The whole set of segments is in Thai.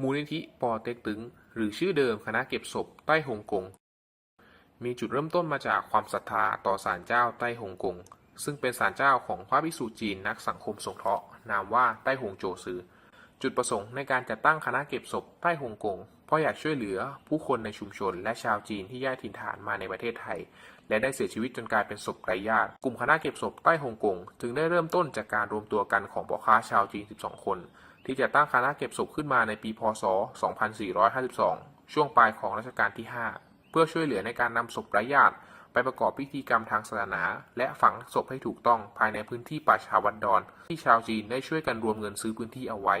มูลนิธิปอเต็กตึง หรือชื่อเดิมคณะเก็บศพใต้ฮ่องกง มีจุดเริ่มต้นมาจากความศรัทธาต่อศาลเจ้าใต้ฮ่องกง ซึ่งเป็นศาลเจ้าของพระภิกษุจีนนักสังคมสงเคราะห์นามว่าใต้ฮงโจซือ จุดประสงค์ในการจัดตั้งคณะเก็บศพใต้ฮ่องกงเพราะอยากช่วยเหลือผู้คนในชุมชนและชาวจีนที่ย้ายถิ่นฐานมาในประเทศไทย และได้เสียชีวิตจนกลายเป็นศพไร้ญาติ กลุ่มคณะเก็บศพใต้ฮ่องกงจึงได้เริ่มต้นจากการรวมตัวกันของพ่อค้าชาวจีน 12 คน ที่จะตั้งคณะเก็บศพขึ้นมาในปีพศ 2452 ช่วงปลายของรัชกาลที่ 5 เพื่อช่วยเหลือในการนำศพไร้ญาติไปประกอบพิธีกรรมทางศาสนา และฝังศพให้ถูกต้องภายในพื้นที่ป่าชาวัดดอน ที่ชาวจีนได้ช่วยกันรวมเงินซื้อพื้นที่เอาไว้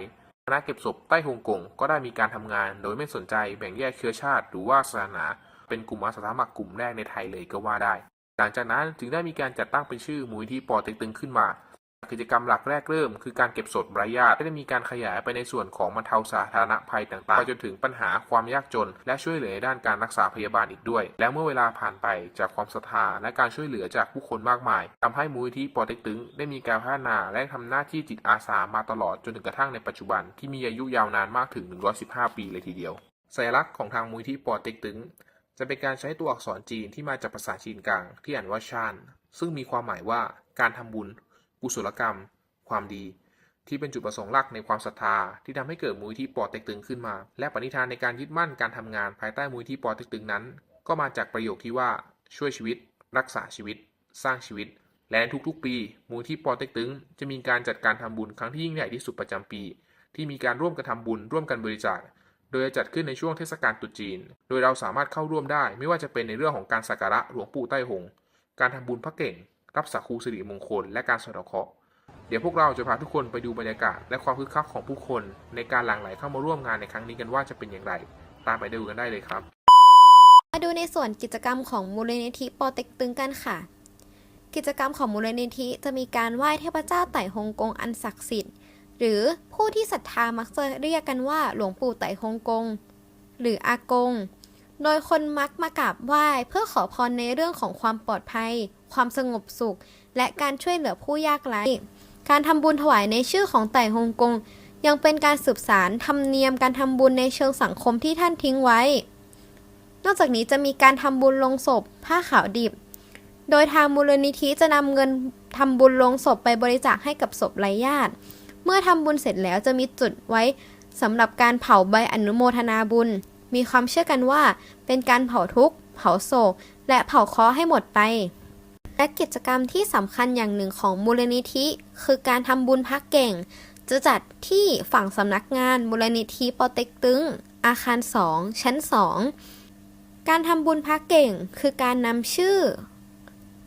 คณะเก็บศพใต้ฮ่องกงก็ได้มีการทำงาน โดยไม่สนใจแบ่งแยกเชื้อชาติหรือว่าศาสนา เป็นกลุ่มอาสาสมัครกลุ่มแรกในไทยเลยก็ว่าได้ หลังจากนั้นจึงได้มีการจัดตั้งเป็นชื่อมูลที่ปอเต็กตึงขึ้นมา กิจกรรมหลักแรกเริ่ม คือการเก็บศพไร้ญาติได้มีการขยายไปในส่วนของบรรเทาสาธารณภัยต่างๆไปจนถึงปัญหาความยากจน และช่วยเหลือด้านการรักษาพยาบาลอีกด้วย แล้วเมื่อเวลาผ่านไปจากความศรัทธาและการช่วยเหลือจากผู้คนมากมายทำให้มูลที่ปอเต็กตึงได้มีการพัฒนาและทำหน้าที่จิตอาสามาตลอดจนถึงกระทั่งในปัจจุบันที่มีอายุยาวนานมากถึง 115 ปีเลยทีเดียวสัญลักษณ์ของทางมูลที่ปอเต็กตึง จะเป็นการใช้ตัวอักษรจีนที่มาจากภาษาจีนกลางที่อ่านว่าชาน ซึ่งมีความหมายว่าการทำบุญ กุศลกรรม ความดี ที่เป็นจุดประสงค์หลักในความศรัทธาที่ทำให้เกิดมูลที่ปอเต็กตึงขึ้นมา และปณิธานในการยึดมั่นการทำงานภายใต้มูลที่ปอเต็กตึงนั้น ก็มาจากประโยคที่ว่าช่วยชีวิต รักษาชีวิต สร้างชีวิต และในทุกๆ ปี มูลที่ปอเต็กตึง จะมีการจัดการทำบุญครั้งที่ยิ่งใหญ่ที่สุดประจำปี ที่มีการร่วมกันทำบุญร่วมกันบริจาค โดยจะจัดขึ้นในช่วงเทศกาลตรุษจีน โดยเราสามารถเข้าร่วมได้ไม่ว่าจะเป็นในเรื่องของการสักการะหลวงปู่ใต้หง การทำบุญพระเก่ง รับสักคูสิริมงคล และการสะเดเคราะห์เดี๋ยวพวกเราจะพาทุกคนไปดูบรรยากาศและความคึกคักของผู้คน ในการหลั่งไหลเข้ามาร่วมงานในครั้งนี้กันว่าจะเป็นอย่างไร ตามไปดูกันได้เลยครับ มาดูในส่วนกิจกรรมของมูลนิธิปอเต็กตึงกันค่ะ กิจกรรมของมูลนิธิจะมีการไหว้เทพเจ้าไต่ฮงกงอันศักดิ์สิทธิ์ หรือผู้ที่ศรัทธามักจะเรียกกันว่าหลวงปู่ไต่ฮงกง หรืออากง โดยคนมักมากราบไหว้เพื่อขอพรในเรื่องของความปลอดภัย ความสงบสุข และการช่วยเหลือผู้ยากไร้ การทำบุญถวายในชื่อของไต่ฮงกง ยังเป็นการสืบสารธรรมเนียมการทำบุญในเชิงสังคมที่ท่านทิ้งไว้ นอกจากนี้จะมีการทำบุญลงศพ ผ้าขาวดิบ โดยทางมูลนิธิจะนำเงินทำบุญลงศพไปบริจาคให้กับศพไร้ญาติ เมื่อทำบุญเสร็จแล้วจะมีจุดไว้สำหรับการเผาใบอนุโมทนาบุญ มีความเชื่อกันว่า เป็นการเผาทุกข์ เผาโศก และเผาเคราะห์ให้หมดไป และกิจกรรมที่สำคัญอย่างหนึ่งของมูลนิธิ คือการทำบุญพักเก่ง จะจัดที่ฝั่งสำนักงานมูลนิธิปอเต็กตึง อาคาร 2 ชั้น 2 การทำบุญพระเก่ง คือการนำชื่อ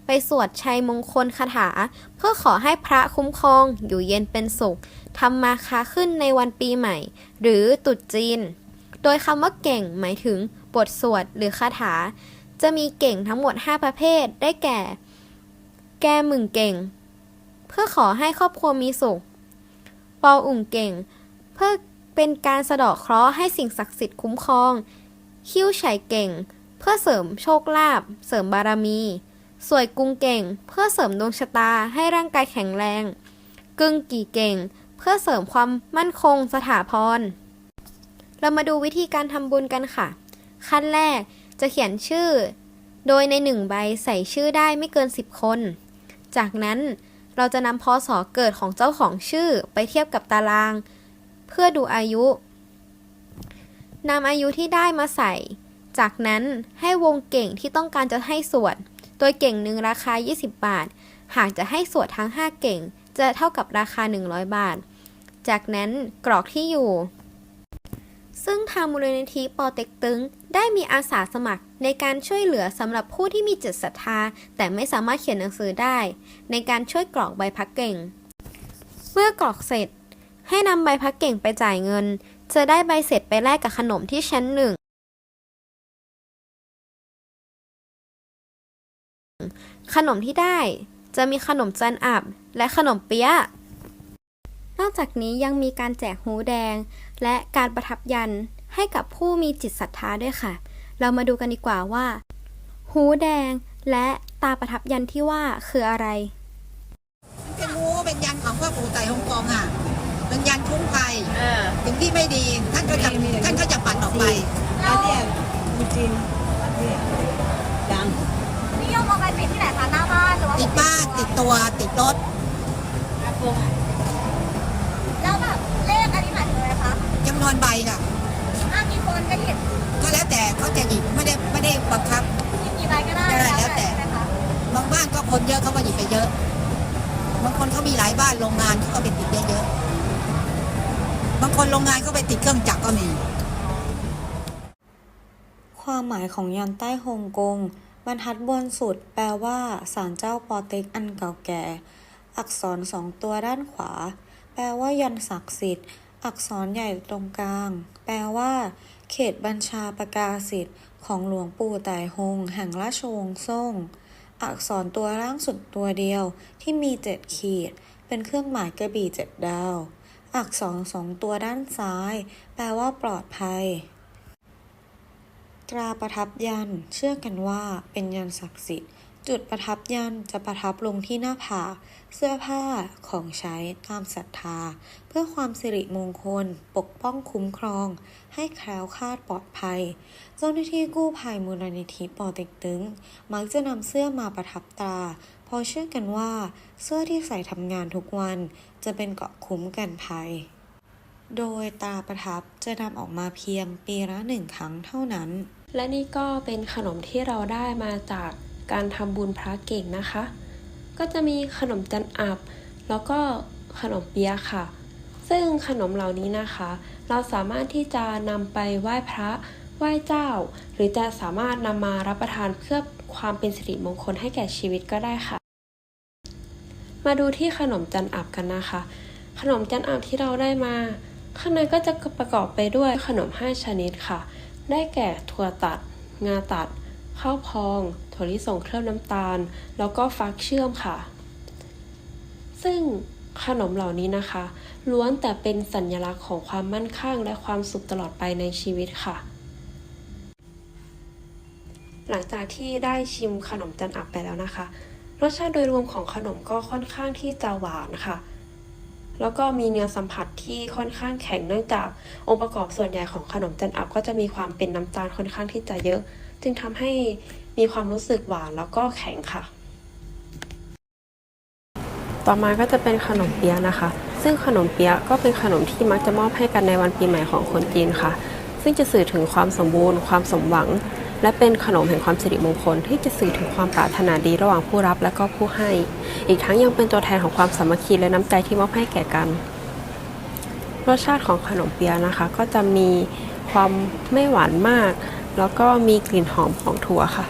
ไปสวดชัยมงคลคาถา เพื่อขอให้พระคุ้มครองอยู่เย็นเป็นสุขทำมาค้าขึ้นในวันปีใหม่ หรือตรุษจีน โดยคำว่าเก่งหมายถึงบทสวดหรือคาถา จะมีเก่งทั้งหมด 5 ประเภทได้แก่ แก้มึงเก่ง เพื่อขอให้ครอบครัวมีสุข ปออุ่งเก่ง เพื่อเป็นการสะเดาะเคราะห์ให้สิ่งศักดิ์สิทธิ์คุ้มครอง คิ้วไฉเก่ง เพื่อเสริมโชคลาภเสริมบารมี สวยกุงเก่ง เพื่อเสริมดวงชะตาให้ร่างกายแข็งแรง กึ่งกี่เก่ง เพื่อเสริมความมั่นคงสถาพร เรามาดูวิธีการทำบุญกันค่ะ ขั้นแรกจะเขียนชื่อ โดยในหนึ่งใบใส่ชื่อได้ไม่เกิน 10 คน จากนั้นเราจะนำพศเกิดของเจ้าของชื่อไปเทียบกับตาราง เพื่อดูอายุนำอายุที่ได้มาใส่ จากนั้นให้วงเก่งที่ต้องการจะให้สวด ดยเก่งหนึ่งราคา 20 บาท หากจะให้สวดทั้ง 5 เก่ง จะเท่ากับราคา 100 บาท จากนั้นกรอกที่อยู่ ซึ่งทางมูลนิธิปอเต็กตึง ได้มีอาสาสมัครในการช่วยเหลือสำหรับผู้ที่มีจิตศรัทธา แต่ไม่สามารถเขียนหนังสือได้ ในการช่วยกรอกใบพักเก่ง เมื่อกรอกเสร็จ ให้นำใบพักเก่งไปจ่ายเงิน จะได้ใบเสร็จไปแลกกับขนมที่ชั้นหนึ่ง ขนมที่ได้จะมีขนมจันอับและขนมเปี๊ยะ นอกจากนี้ยังมีการแจกหูแดง และการประทับยันให้กับผู้มีจิตศรัทธาด้วยค่ะ เรามาดูกันดีกว่าว่า หูแดงและตาประทับยันที่ว่าคืออะไร เป็นงูเป็นยันของพ่อปู่ไต่ฮงกงอะเวเป็นยันคุ้มภัยเออถึงที่ไม่ดีท่านก็จะท่านก็จะปัดออกไปแล้วเนี่ยจริงๆเนี่ยดังนิยมเอาไป ติดที่ไหนคะหน้าบ้านหรือว่าติดบ้านติดตัวติดรถแล้วแบบเลขอันนี้หมายถึงอะไรคะจำนวนใบค่ะอ้างกี่คนก็หยิบก็แล้วแต่เขาจะหยิบไม่ได้ไม่ได้บังคับ หยิบกี่ใบก็ได้ได้แล้วแต่ ใช่ไหมคะบางบ้านก็คนเยอะเขาก็หยิบไปเยอะบางคนเขามีหลายบ้านโรงงานเขาก็ไปติดเยอะๆบางคนโรงงานเขาไปติดเครื่องจักรก็มี ความหมายของยันใต้ฮงกง บรรทัดบนสุดแปลว่าศาลเจ้าปอเต็กอันเก่าแก่ อักษรสองตัวด้านขวา แปลว่ายันศักดิ์สิทธิ์ อักษรใหญ่ตรงกลาง แปลว่า เขตบัญชาประกาศสิทธิ์ของหลวงปู่ไต่ฮงแห่งราชวงศ์ซ่ง อักษรตัวล่างสุดตัวเดียวที่มีเจ็ดขีด เป็นเครื่องหมายกระบี่เจ็ดดาว อักษรสองตัวด้านซ้าย แปลว่าปลอดภัย ตราประทับยันเชื่อกันว่าเป็นยันศักดิ์สิทธิ์ จุดประทับยันจะประทับลงที่หน้าผาเสื้อผ้าของใช้ตามศรัทธา เพื่อความสิริมงคล ปกป้องคุ้มครอง ให้แคล้วคลาดปลอดภัย เจ้าหน้าที่กู้ภัยมูลนิธิปอเต็กตึง มักจะนำเสื้อมาประทับตราเพราะเชื่อกันว่า เสื้อที่ใส่ทำงานทุกวันจะเป็นเกาะคุ้มกันภัย โดยตาประทับจะนำออกมาเพียงปีละหนึ่งครั้งเท่านั้น และนี่ก็เป็นขนมที่เราได้มาจากการทำบุญพระเก่งนะคะ ก็จะมีขนมจันอับ แล้วก็ขนมเปี๊ยะค่ะ ซึ่งขนมเหล่านี้นะคะ เราสามารถที่จะนำไปไหว้พระไหว้เจ้า หรือจะสามารถนำมารับประทานเพื่อความเป็นสิริมงคลให้แก่ชีวิตก็ได้ค่ะ มาดูที่ขนมจันอับกันนะคะ ขนมจันอับที่เราได้มา ข้างในก็จะประกอบไปด้วยขนม 5 ชนิดค่ะ ได้แก่ถั่วตัด งาตัด ข้าวพอง ถั่วลิสงเคลือบน้ำตาล แล้วก็ฟักเชื่อมค่ะ ซึ่งขนมเหล่านี้นะคะ ล้วนแต่เป็นสัญลักษณ์ของความมั่นคงและความสุขตลอดไปในชีวิตค่ะ หลังจากที่ได้ชิมขนมจันอับไปแล้วนะคะ รสชาติโดยรวมของขนมก็ค่อนข้างที่จะหวานค่ะ แล้วก็มีเนื้อสัมผัสที่ค่อนข้างแข็งเนื่องจากองค์ประกอบส่วนใหญ่ของขนมจันอับก็จะมีความเป็นน้ำตาลค่อนข้างที่จะเยอะ จึงทำให้มีความรู้สึกหวานแล้วก็แข็งค่ะ ต่อมาก็จะเป็นขนมเปี๊ยะนะคะ ซึ่งขนมเปี๊ยะก็เป็นขนมที่มักจะมอบให้กันในวันปีใหม่ของคนจีนค่ะ ซึ่งจะสื่อถึงความสมบูรณ์ ความสมหวัง และเป็นขนมแห่งความสิริมงคลที่จะสื่อถึงความปรารถนาดีระหว่างผู้รับและก็ผู้ให้ อีกทั้งยังเป็นตัวแทนของความสามัคคีและน้ำใจที่มอบให้แก่กัน รสชาติของขนมเปี๊ยะนะคะ ก็จะมีความไม่หวานมาก แล้วก็มีกลิ่นหอมของถั่วค่ะ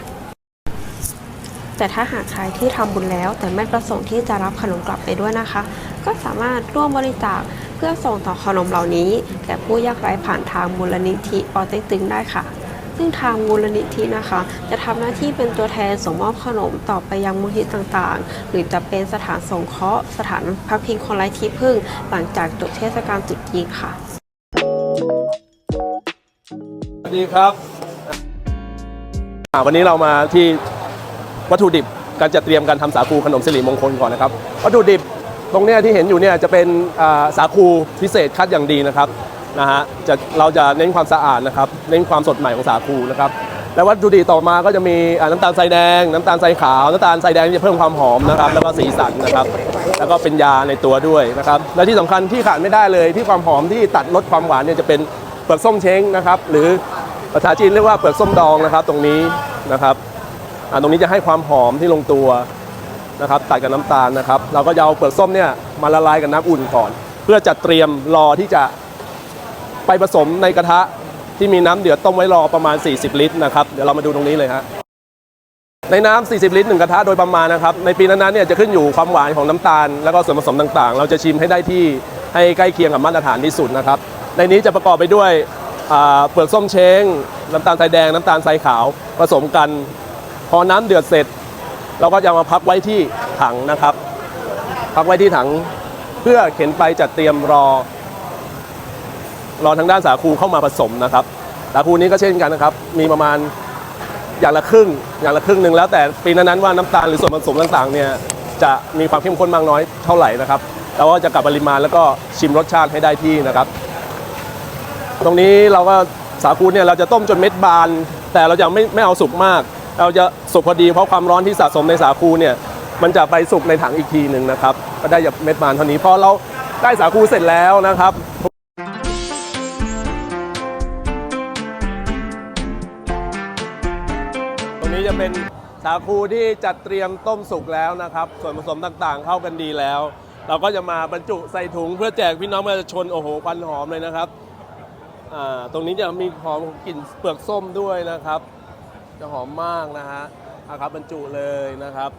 แต่ถ้าหากใครที่ทำบุญแล้ว แต่ไม่ประสงค์ที่จะรับขนมกลับไปด้วยนะคะ ก็สามารถร่วมบริจาคเพื่อส่งต่อขนมเหล่านี้แก่ผู้ยากไร้ผ่านทางมูลนิธิปอเต็กตึงได้ค่ะ ซึ่งทางมูลนิธินะคะ จะทำหน้าที่เป็นตัวแทนส่งมอบขนมต่อไปยังมูลนิธิต่างๆ หรือจะเป็นสถานสงเคราะห์สถานพักพิงคนไร้ที่พึ่ง หลังจากจบเทศกาลตรุษจีนค่ะสวัสดีครับวันนี้เรามาที่วัตถุดิบการจัดเตรียมการทำสาคูขนมสิริมงคลก่อนนะครับ วัตถุดิบตรงเนี้ยที่เห็นอยู่เนี่ยจะเป็นสาคูพิเศษคัดอย่างดีนะครับ นะฮะจะเราจะเน้นความสะอาดนะครับเน้นความสดใหม่ของสาคูนะครับแล้ววัตถุดิบต่อมาก็จะมีน้ำตาลทรายแดง น้ำตาลทรายขาวน้ำตาลทรายแดงจะเพิ่มความหอมนะครับแล้วก็สีสันนะครับแล้วก็เป็นยาในตัวด้วยนะครับและที่สำคัญที่ขาดไม่ได้เลยที่ความหอมที่ตัดลดความหวานเนี่ยจะเป็นเปลือกส้มเช้งนะครับหรือภาษาจีนเรียกว่าเปลือกส้มดองนะครับตรงนี้นะครับตรงนี้จะให้ความหอมที่ลงตัวนะครับตัดกับน้ำตาลนะครับเราก็จะเอาเปลือกส้มเนี่ยมาละลายกับน้ำอุ่นก่อน เพื่อจัดเตรียมรอที่จะ ไปผสมในกระทะที่มีน้ำเดือดต้มไว้รอประมาณ 40 ลิตรนะครับเดี๋ยวเรามาดูตรงนี้เลยฮะในน้ำ40 ลิตรหนึ่งกระทะโดยประมาณนะครับ ในปีนั้นๆเนี่ยจะขึ้นอยู่ความหวานของน้ำตาล แล้วก็ส่วนผสมต่างๆ เราจะชิมให้ได้ที่ให้ใกล้เคียงกับมาตรฐานที่สุดนะครับ ในนี้จะประกอบไปด้วยเปลือกส้มเช้ง น้ำตาลทรายแดง น้ำตาลทรายขาวผสมกัน พอน้ำเดือดเสร็จ เราก็จะมาพักไว้ที่ถังนะครับ พักไว้ที่ถังเพื่อเข็นไปจัดเตรียมรอ รอทางด้านสาคูเข้ามาผสมนะครับสาคูนี้ก็เช่นกันนะครับ มีประมาณอย่างละครึ่งอย่างละครึ่งหนึ่งแล้วแต่ปีนั้นๆว่าน้ำตาลหรือส่วนผสมต่างๆเนี่ยจะมีความเข้มข้นมากน้อยเท่าไหร่นะครับเราก็จะกลับปริมาณแล้วก็ชิมรสชาติให้ได้ที่นะครับ ตรงนี้เราก็สาคูเนี่ยเราจะต้มจนเม็ดบาน แต่เราจะไม่ไม่เอาสุกมาก เราจะสุกพอดีเพราะความร้อนที่สะสมในสาคูเนี่ยมันจะไปสุกในถังอีกทีหนึ่งนะครับ ก็ได้เม็ดบานเท่านี้พอเราได้สาคูเสร็จแล้วนะครับ สาคูที่จัดเตรียมต้มสุกแล้วนะครับ ส่วนผสมต่างๆ เข้ากันดีแล้ว เราก็จะมาบรรจุใส่ถุงเพื่อแจกพี่น้องประชาชนโอ้โหควันหอมเลยนะครับตรงนี้จะมีหอมกลิ่นเปลือกส้มด้วยนะครับ จะหอมมากนะฮะเอาครับบรรจุเลยนะครับ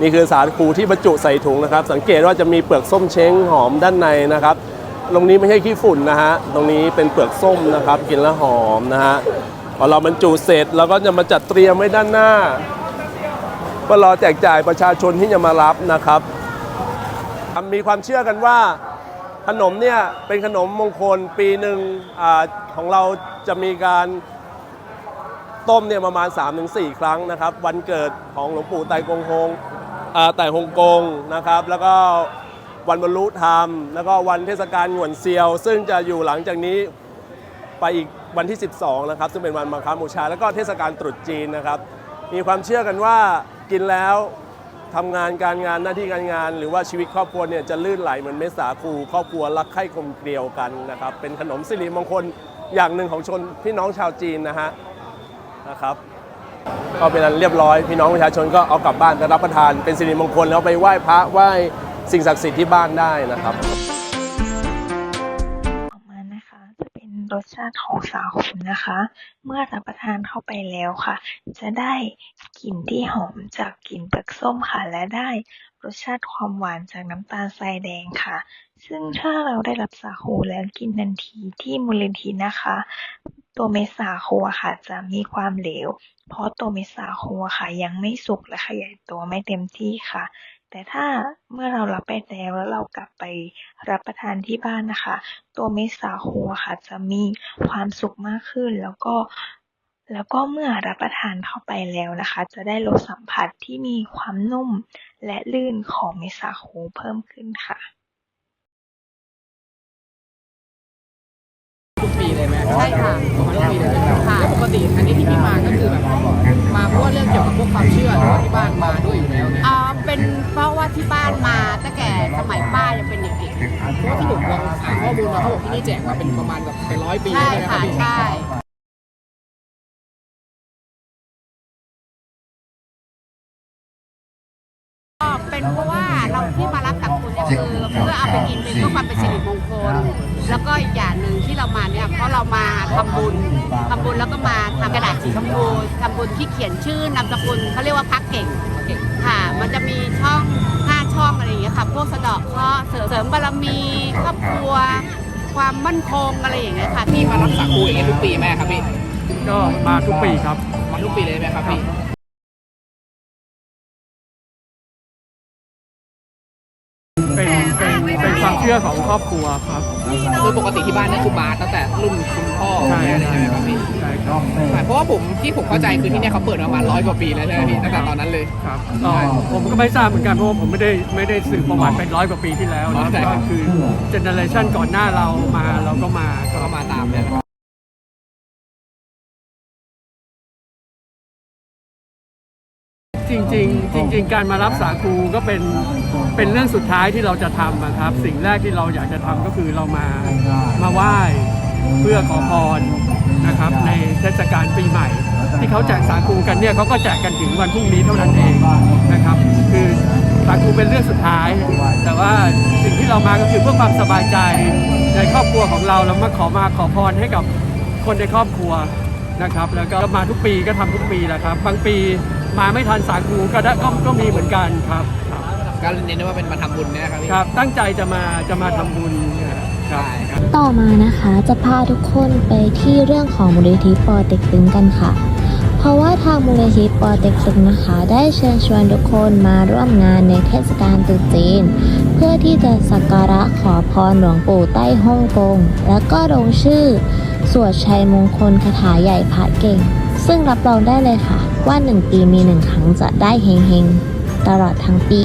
นี่คือสาคูที่บรรจุใส่ถุงนะครับ สังเกตว่าจะมีเปลือกส้มเช้งหอมด้านในนะครับ ตรงนี้ไม่ใช่ขี้ฝุ่นนะฮะตรงนี้เป็นเปลือกส้มนะครับ กินแล้วหอมนะฮะพอเราบรรจุเสร็จเราก็จะมาจัดเตรียมไว้ด้านหน้า เพื่อรอแจกจ่ายประชาชนที่จะมารับนะครับมีความเชื่อกันว่าขนมเนี่ยเป็นขนมมงคลปีหนึ่งอของเราจะมีการต้มเนี่ยประมาณ 3-4 ครั้งนะครับ วันเกิดของหลวงปู่ไตกงฮงไต่ฮงกงนะครับ แล้วก็วันบรรลุธรรม แล้วก็วันเทศกาลหวนเซียว ซึ่งจะอยู่หลังจากนี้ไปอีกวันที่ 12 นะครับ ซึ่งเป็นวันมาฆบูชา แล้วก็เทศกาลตรุษจีนนะครับ มีความเชื่อกันว่า กินแล้วทำงานการงานหน้าที่การงาน หรือว่าชีวิตครอบครัวเนี่ยจะลื่นไหลเหมือนเม็ดสาคูครอบครัวรักใคร่กลมเกลียวกันนะครับเป็นขนมสิริมงคลอย่างหนึ่งของชนพี่น้องชาวจีนนะฮะนะครับก็เป็นอันเรียบร้อยพี่น้องประชาชนก็เอากลับบ้านไปรับประทานเป็นสิริมงคลแล้วไปไหว้พระไหว้สิ่งศักดิ์สิทธิ์ที่บ้านได้นะครับ รสชาติของสาคูนะคะ เมื่อรับประทานเข้าไปแล้วค่ะ จะได้กลิ่นที่หอมจากกลิ่นเปลือกส้มค่ะ และได้รสชาติความหวานจากน้ำตาลทรายแดงค่ะ ซึ่งถ้าเราได้รับสาคูแล้วกินทันทีที่มูลนิธินะคะ ตัวเมสาคูค่ะจะมีความเหลว เพราะตัวเมสาคูค่ะยังไม่สุกและขยายตัวไม่เต็มที่ค่ะ แต่ถ้าเมื่อเรารับไปแล้วแล้วเรากลับไปรับประทานที่บ้านนะคะ ตัวเม็ดสาคูอะค่ะจะมีความสุขมากขึ้นแล้วก็แล้วก็เมื่อรับประทานเข้าไปแล้วนะคะ จะได้รสสัมผัสที่มีความนุ่มและลื่นของเม็ดสาคูเพิ่มขึ้นค่ะทุกปีเลยไหมใช่ค่ะทุกปีเลยค่ะปกติอันนี้ที่พี่มาก็คือแบบมาเพราะว่าเรื่องเกี่ยวกับพวกความเชื่อหรือว่าที่บ้านมาด้วยอยู่แล้วเนี่ยอ่า เป็นเพราะว่าที่บ้านมาตั้งแต่สมัยป้ายังเป็นเด็กเพราะว่าที่ผมลองหาข้อมูลมาเขาบอกที่นี่แจกมาเป็นประมาณแบบเป็นร้อยปีๆใช่เลยนะครัค่ะบพี่ ใช่ก็เป็นเพราะว่าเราที่มารับสังคุณเนี่ยคือเพื่อเอาไปกินเป็นเพื่อความเป็นสิริมงคล แล้วก็อีกอย่างหนึ่งที่เรามาเนี่ยเพราะเรามาทำบุญทำบุญแล้วก็มาทำกระดาษสีชมพูทำบุญที่เขียนชื่อนามสกุลเขาเรียกว่าพักเก่ง ค่ะ มันจะมีช่องห้าช่องอะไรอย่างเงี้ยค่ะ พวกสะเดาะเคราะห์เสริมเสริมบารมีครอบครัว ความมั่นคงอะไรอย่างเงี้ยค่ะพี่มารับสาคูอย่างนี้ทุกปีไหมครับพี่ก็มาทุกปีครับ มาทุกปีเลยไหมครับพี่เป็น เป็นเป็นความเชื่อของครอบครัวครับโดยปกติที่บ้านนี่คือมาตั้งแต่รุ่นคุณพ่อใช่อะไรใช่ไหมครับพี่ใช่ครับใช่เพราะว่าผมที่ผมเข้าใจคือที่เนี่ยเขาเปิดมาประมาณร้อยกว่าปีแล้วใช่ไหมพี่ตั้งแต่ตอนนั้นเลยครับก็ผมก็ไม่ทราบเหมือนกันเพราะว่าผมไม่ได้ไม่ได้สืบประวัติเป็นร้อยกว่าปีที่แล้วอ๋อนะใช่ครัก็บคือเจเนอเรชันก่อนหน้าเรามาเราก็มาคก็รับมาตามเนี่ย จริง ๆ การมารับสาคูก็เป็นเป็นเรื่องสุดท้ายที่เราจะทำอะครับ สิ่งแรกที่เราอยากจะทำก็คือเรามามาไหว้เพื่อขอพรนะครับในเทศกาลปีใหม่ ที่เขาแจกสาคูกันเนี่ยเขาก็แจกกันถึงวันพรุ่งนี้เท่านั้นเองนะครับ คือสาคูเป็นเรื่องสุดท้าย แต่ว่าสิ่งที่เรามาก็คือเพื่อความสบายใจในครอบครัวของเราเรามาขอมาขอพรให้กับคนในครอบครัวนะครับ แล้วก็มาทุกปีก็ทำทุกปีแหละครับ บางปี มาไม่ทันสาคูก็ได้ก็ก็มีเหมือนกันครับครับก็เน้นว่าเป็นมาทำบุญเนยนะครับพี่ครับ ตั้งใจจะมาจะมาทำบุญเนี่ยครับครับ ต่อมานะคะจะพาทุกคนไปที่เรื่องของมูลนิธิปอเต็กตึงกันค่ะ เพราะว่าทางมูลนิธิปอเต็กตึงนะคะ ได้เชิญชวนทุกคนมาร่วมงานในเทศกาลตรุษจีน เพื่อที่จะสักการะขอพรหลวงปู่ใต้ฮ่องกง แล้วก็ลงชื่อ สวดชัยมงคลคาถาใหญ่พระเก่ง ซึ่งรับรองได้เลยค่ะ ว่าหนึ่งปีมีหนึ่งครั้งจะได้เฮงๆ ตลอดทั้งปี